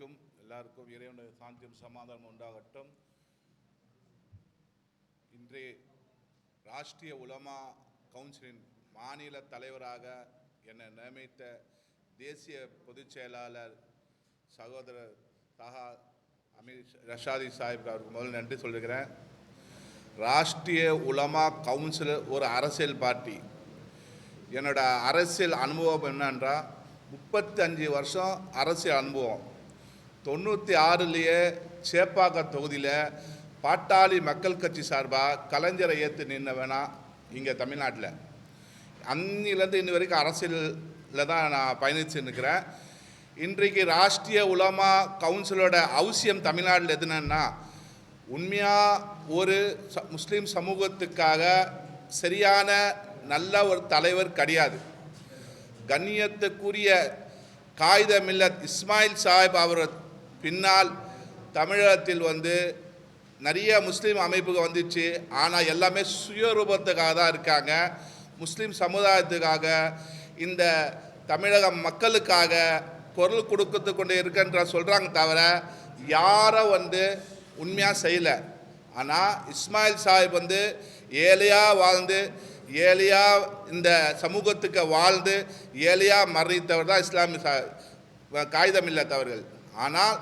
வரைக்கும் எல்லாருக்கும் இறைவனுடைய சாந்தியும் சமாதானம் உண்டாகட்டும். இன்றைய ராஷ்டிரிய உலமா கவுன்சிலின் மாநில தலைவராக என்னை நியமித்த தேசிய பொதுச் செயலாளர் சகோதரர் சஹா அமீர் ரஷாதி சாஹிப் அவருக்கு முதல் நன்றி சொல்லுகிறேன். ராஷ்டிரிய உலமா கவுன்சில் ஒரு அரசியல் பார்ட்டி. என்னோட அரசியல் அனுபவம் என்னன்றா முப்பத்தஞ்சு வருஷம் அரசியல் அனுபவம். தொண்ணூற்றி ஆறுலேயே சேப்பாக்கம் தொகுதியில் பாட்டாளி மக்கள் கட்சி சார்பாக கலைஞரை ஏற்று நின்னவனா இங்கே தமிழ்நாட்டில். அன்னிலேருந்து இன்னி வரைக்கும் அரசியலில் தான் நான் பயணிச்சு நிற்கிறேன் இன்றைக்கு ராஷ்ட்ரிய உலமா கவுன்சிலோட அவசியம் தமிழ்நாட்டில் எதுனா உண்மையாக ஒரு ச முஸ்லீம் சமூகத்துக்காக சரியான நல்ல ஒரு தலைவர் கிடையாது. கண்ணியத்துக்குரிய காகித மில்லத் இஸ்மாயில் சாஹிப் அவர் பின்னால் தமிழகத்தில் வந்து நிறைய முஸ்லீம் அமைப்புகள் வந்துச்சு. ஆனால் எல்லாமே சுயரூபத்துக்காக தான் இருக்காங்க. முஸ்லீம் சமுதாயத்துக்காக இந்த தமிழக மக்களுக்காக குரல் கொடுக்கறது கொண்டு இருக்கின்ற சொல்கிறாங்க தவிர யாரை வந்து உண்மையாக செய்யலை. ஆனால் இஸ்மாயில் சாஹிப் வந்து ஏழையாக வாழ்ந்து ஏழையாக இந்த சமூகத்துக்கு வாழ்ந்து ஏழையாக மறைத்தவர் தான் இஸ்லாமிய சா காகிதமில்லாதவர்கள் ஆனால்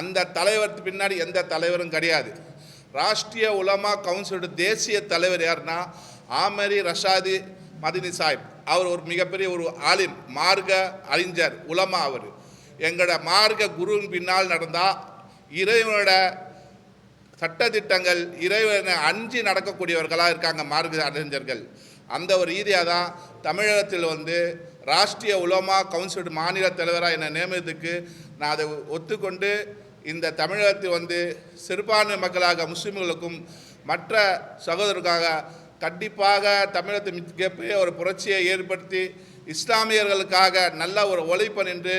அந்த தலைவருக்கு பின்னாடி எந்த தலைவரும் கிடையாது. ராஷ்ட்ரிய உலமா கவுன்சிலோட தேசிய தலைவர் யாருன்னா ஆமரி ரஷாதி மதினி சாஹிப். அவர் ஒரு மிகப்பெரிய ஒரு ஆலிம் மார்க்க அறிஞர் உலமா அவர். எங்களோட மார்க்க குருவின் பின்னால் நடந்தால் இறைவனோட சட்டத்திட்டங்கள் இறைவனை அஞ்சு நடக்கக்கூடியவர்களாக இருக்காங்க மார்க்க அறிஞர்கள். அந்த ஒரு ரீதியாக தான் தமிழகத்தில் வந்து ராஷ்ட்ரிய உலமா கவுன்சில் மாநில தலைவராக என்னை நியமித்ததுக்கு நான் அதை ஒத்துக்கொண்டு இந்த தமிழகத்தில் வந்து சிறுபான்மை மக்களாக முஸ்லீம்களுக்கும் மற்ற சகோதரருக்காக கண்டிப்பாக தமிழகத்தை மிகப்பெரிய ஒரு புரட்சியை ஏற்படுத்தி இஸ்லாமியர்களுக்காக நல்ல ஒரு உழைப்பன் நின்று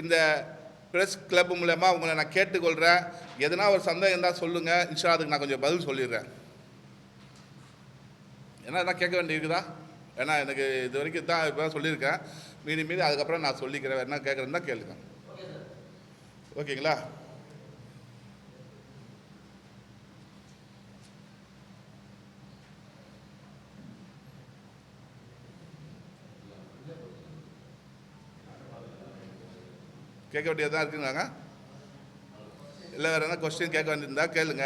இந்த ப்ரெஸ் கிளப் மூலயமா உங்களை நான் கேட்டுக்கொள்கிறேன் எதனா ஒரு சந்தேகம் இருந்தால் சொல்லுங்கள் இன்ஷா அதுக்கு நான் கொஞ்சம் பதில் சொல்லிடுறேன். ஏன்னா எதனா கேட்க வேண்டியிருக்குதா ஏன்னா எனக்கு இது வரைக்கும் தான் இப்போ சொல்லியிருக்கேன். மீறி மீறி அதுக்கப்புறம் நான் சொல்லிக்கிறேன். என்ன கேட்குறேன்னா கேளுங்க. ஓகேங்களா? கேட்க வேண்டியதாக இருக்குங்களாங்க? இல்லை வேறு என்ன கொஸ்டின் கேட்க வேண்டியிருந்தா கேளுங்க.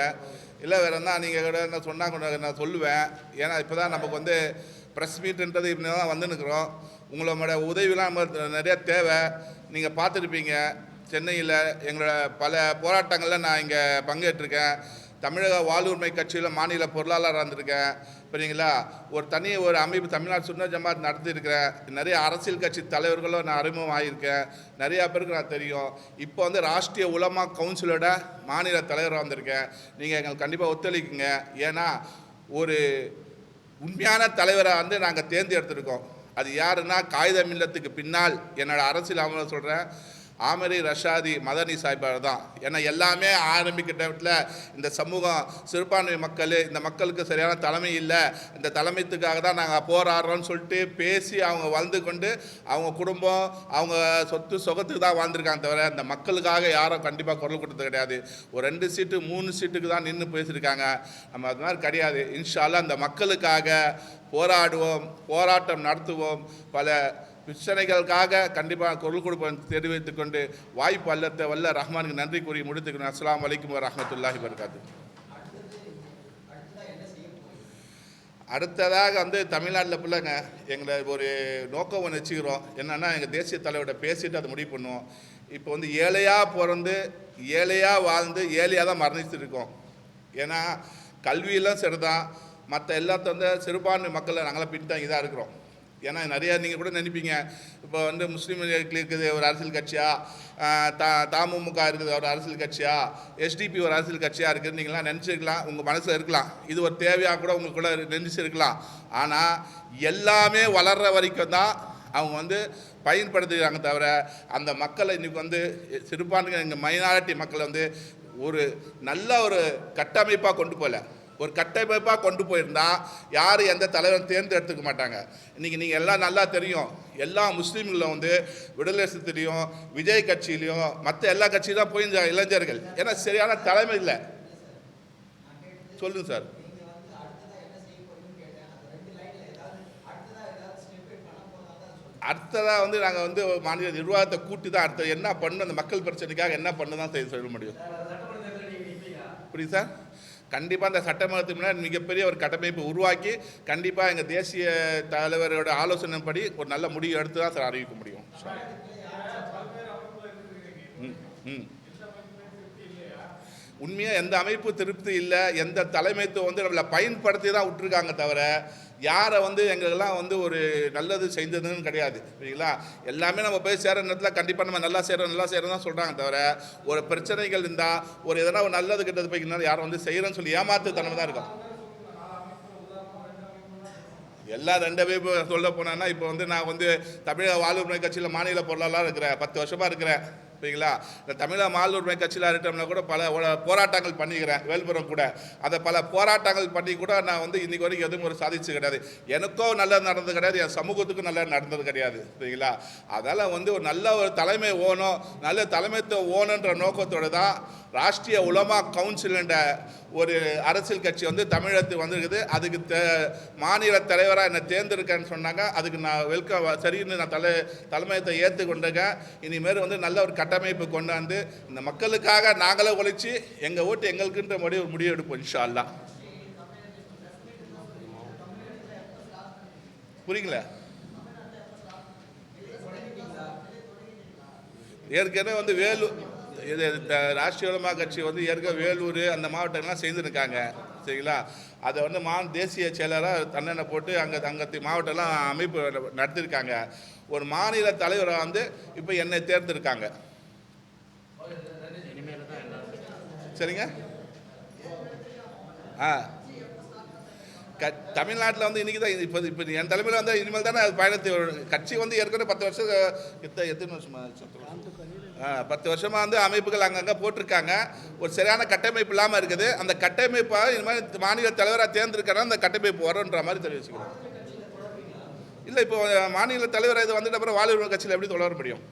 இல்லை வேறு என்ன? நீங்கள் கூட என்ன சொன்னால் கூட நான் சொல்லுவேன். ஏன்னா இப்போ தான் நமக்கு வந்து ப்ரெஸ் மீட்டுன்றது இப்படி தான் வந்துன்னுக்குறோம். உங்களோட உதவிலாம் நம்ம நிறைய தேவை. நீங்கள் பார்த்துருப்பீங்க. சென்னையில் எங்களோட பல போராட்டங்களில் நான் இங்கே பங்கேற்றிருக்கேன். தமிழக வாழ்வுரிமை கட்சியில் மாநில பொருளாளராக இருந்திருக்கேன். புரியுங்களா ஒரு தனி ஒரு அமைப்பு தமிழ்நாடு சுன்ன ஜமாத் நடத்தியிருக்கிறேன். நிறைய அரசியல் கட்சி தலைவர்களும் நான் அறிமுகம் ஆகியிருக்கேன் நிறையா பேருக்கு நான் தெரியும். இப்போ வந்து ராஷ்ட்ரிய உலமா கவுன்சிலோட மாநில தலைவராக வந்திருக்கேன். நீங்கள் எங்களுக்கு கண்டிப்பாக ஒத்துழைக்குங்க. ஏன்னா ஒரு உண்மையான தலைவரை வந்து நாங்கள் தேர்ந்தெடுத்திருக்கோம். அது யாருன்னா காகிதம் இல்லத்துக்கு பின்னால் என்னோடய அரசியல் அமல சொல்கிறேன் ஆமரி ரஷாதி மதனி சாய்பார் தான். ஏன்னா எல்லாமே ஆரம்பிக்கிட்ட இந்த சமூகம் சிறுபான்மை மக்கள் இந்த மக்களுக்கு சரியான தலைமை இல்லை. இந்த தலைமைத்துக்காக தான் நாங்கள் போராடுறோம்னு சொல்லிட்டு பேசி அவங்க வாழ்ந்து கொண்டு அவங்க குடும்பம் அவங்க சொத்து சொகத்துக்கு தான் வாழ்ந்துருக்காங்க தவிர இந்த மக்களுக்காக யாரும் கண்டிப்பாக குரல் கொடுத்தது கிடையாது. ஒரு ரெண்டு சீட்டு மூணு சீட்டுக்கு தான் நின்று பேசியிருக்காங்க. நம்ம அது மாதிரி கிடையாது. இன்ஷால்லாம் அந்த மக்களுக்காக போராடுவோம் போராட்டம் நடத்துவோம். பல பிரச்சனைகளுக்காக கண்டிப்பாக குரல் கொடுப்போம் தெரிவித்துக் கொண்டு வாய்ப்பு அல்லத்த வல்ல ரஹ்மானுக்கு நன்றி கூறி முடித்துக்கணும் அஸ்லாம் வலைக்கும் வரமத்துல்லாஹி வரகாத்து அடுத்ததாக வந்து தமிழ்நாட்டில் பிள்ளைங்க எங்களை ஒரு நோக்கம் ஒன்று வச்சுக்கிறோம். என்னென்னா எங்கள் தேசிய தலைவர்கிட்ட பேசிட்டு அதை முடிவு பண்ணுவோம். இப்போ வந்து ஏழையாக பிறந்து ஏழையாக வாழ்ந்து ஏழையாக தான் மரணிச்சுட்டு ஏன்னா கல்வியெல்லாம் சரிதான் மற்ற எல்லாத்த வந்து சிறுபான்மை மக்களை நாங்களாம் பின்தங்கி தான் இருக்கிறோம். ஏன்னா நிறையா நீங்கள் கூட நினைப்பீங்க இப்போ வந்து முஸ்லீம் இருக்குது ஒரு அரசியல் கட்சியா தா தமுமுக இருக்குது ஒரு அரசியல் கட்சியா எஸ்டிபி ஒரு அரசியல் கட்சியாக இருக்குது நீங்களாம் நினச்சிருக்கலாம் உங்கள் மனசில் இருக்கலாம். இது ஒரு தேவையாக கூட உங்களுக்கு கூட நினச்சிருக்கலாம். ஆனால் எல்லாமே வளர்கிற வரைக்கும் தான் அவங்க வந்து பயன்படுத்துகிறாங்க தவிர அந்த மக்களை இன்றைக்கி வந்து சிறுபான்மை எங்கள் மைனாரிட்டி மக்களை வந்து ஒரு நல்ல ஒரு கட்டமைப்பாக கொண்டு போகல. ஒரு கட்டமைப்பாக கொண்டு போயிருந்தா யார் எந்த தலைவரும் தேர்ந்தெடுத்துக்க மாட்டாங்க. இன்றைக்கி நீங்கள் எல்லாம் நல்லா தெரியும். எல்லா முஸ்லீம்களும் வந்து விடுதலை சிறுத்தையிலையும் விஜய் கட்சியிலையும் மற்ற எல்லா கட்சியும் தான் போய் இளைஞர்கள். ஏன்னா சரியான தலைமை இல்லை. சொல்லுங்க சார். அடுத்ததாக வந்து நாங்கள் வந்து மாநில நிர்வாகத்தை கூட்டி தான் அடுத்த என்ன பண்ணணும் அந்த மக்கள் பிரச்சனைக்காக என்ன பண்ணு தான் செய்ய சொல்ல முடியும். புரியுது? சார் கண்டிப்பாக அந்த சட்டமன்றத்துக்கு முன்னாடி மிகப்பெரிய ஒரு கட்டமைப்பு உருவாக்கி கண்டிப்பாக எங்கள் தேசிய தலைவரோட ஆலோசனைப்படி ஒரு நல்ல முடிவு எடுத்து தான் சார் அறிவிக்க முடியும். ம் ம். உண்மையாக எந்த அமைப்பு திருப்தி இல்லை எந்த தலைமைத்துவம் வந்து நம்மளை பயன்படுத்தி தான் விட்டுருக்காங்க தவிர யாரை வந்து எங்களுக்கெல்லாம் வந்து ஒரு நல்லது செய்ததுன்னு கிடையாது சரிங்களா எல்லாமே நம்ம போய் சேர நேரத்தில் கண்டிப்பாக நம்ம நல்லா செய்கிறோம் நல்லா செய்கிறோம் தான் சொல்கிறாங்க தவிர ஒரு பிரச்சனைகள் இருந்தால் ஒரு எதனா ஒரு நல்லது கெட்டது போய்க்கினாலும் யாரும் வந்து செய்கிறேன்னு சொல்லி ஏமாத்துத்தனமாக தான் இருக்கும். எல்லா ரெண்டு பேர் இப்போ சொல்ல போனேன்னா இப்போ வந்து நான் வந்து தமிழக வாழ்வுரிமை கட்சியில் மாநில பொருளாளராக இருக்கிறேன் பத்து வருஷமாக இருக்கிறேன். சரிங்களா இந்த தமிழக மாலூர்மை கட்சியில் இருக்கட்டோம்னா கூட பல போராட்டங்கள் பண்ணிக்கிறேன் வேல்புரம் கூட. அதை பல போராட்டங்கள் பண்ணி கூட நான் வந்து இன்றைக்கி வரைக்கும் எதுவும் ஒரு சாதிச்சு கிடையாது. எனக்கும் நல்லது நடந்தது கிடையாது என் சமூகத்துக்கும் நல்லது நடந்தது கிடையாது சரிங்களா? அதனால் வந்து ஒரு நல்ல ஒரு தலைமை ஓணும் நல்ல தலைமைத்துவம் ஓணுன்ற நோக்கத்தோடு தான் ராஷ்ட்ரிய உலமா கவுன்சில் என்ற ஒரு அரசியல் கட்சி வந்து தமிழகத்துக்கு வந்திருக்குது. அதுக்கு தே மாநில தலைவராக என்னை தேர்ந்தெடுக்கேன்னு சொன்னாங்க. அதுக்கு நான் வெல்கம் சரின்னு நான் தலை தலைமையத்தை ஏற்றுக்கொண்டிருக்கேன் இனிமேல் வந்து நல்ல ஒரு கட்டமைப்பு கொண்டாந்து இந்த மக்களுக்காக நாங்களே உழைச்சி எங்கள் ஓட்டு எங்களுக்குன்ற முடிவு முடிவு எடுப்போம் இன்ஷா புரியுங்களா ஏற்கனவே வந்து வேலூர் இது இந்த ராஷ்டிரிய கட்சி வந்து ஏற்கனவே வேலூர் அந்த மாவட்டங்கள்லாம் செய்திருக்காங்க சரிங்களா? அதை வந்து மா தேசிய செயலராக தன்னெண்ணை போட்டு அங்கே அங்கே மாவட்டம்லாம் அமைப்பு நடத்தியிருக்காங்க ஒரு மாநில தலைவரை வந்து இப்போ என்னை தேர்ந்தெடுக்காங்க. சரிங்க? ஆ. க தமிழ்நாட்டில் வந்து இன்றைக்கி தான் இப்போ இப்போ என் தலைமையில் வந்து இனிமேல் தானே அது பயணத்தை கட்சி வந்து ஏற்கனவே பத்து வருஷம் எத்தனை எத்தனை வருஷமாக ஆ பத்து வருஷமாக வந்து அமைப்புகள் அங்கங்கே போட்டிருக்காங்க. ஒரு சரியான கட்டமைப்பு இல்லாமல் இருக்குது. அந்த கட்டமைப்பை இனிமேல் மாநில தலைவராக தேர்ந்தெடுக்கிறா அந்த கட்டமைப்பு வரும்ன்ற மாதிரி தெரிவிச்சுக்கிறோம். இல்லை இப்போ மாநில தலைவர் இது வந்துட்டு அப்புறம் வாழ்வு கட்சியில் எப்படி தொடர முடியும்?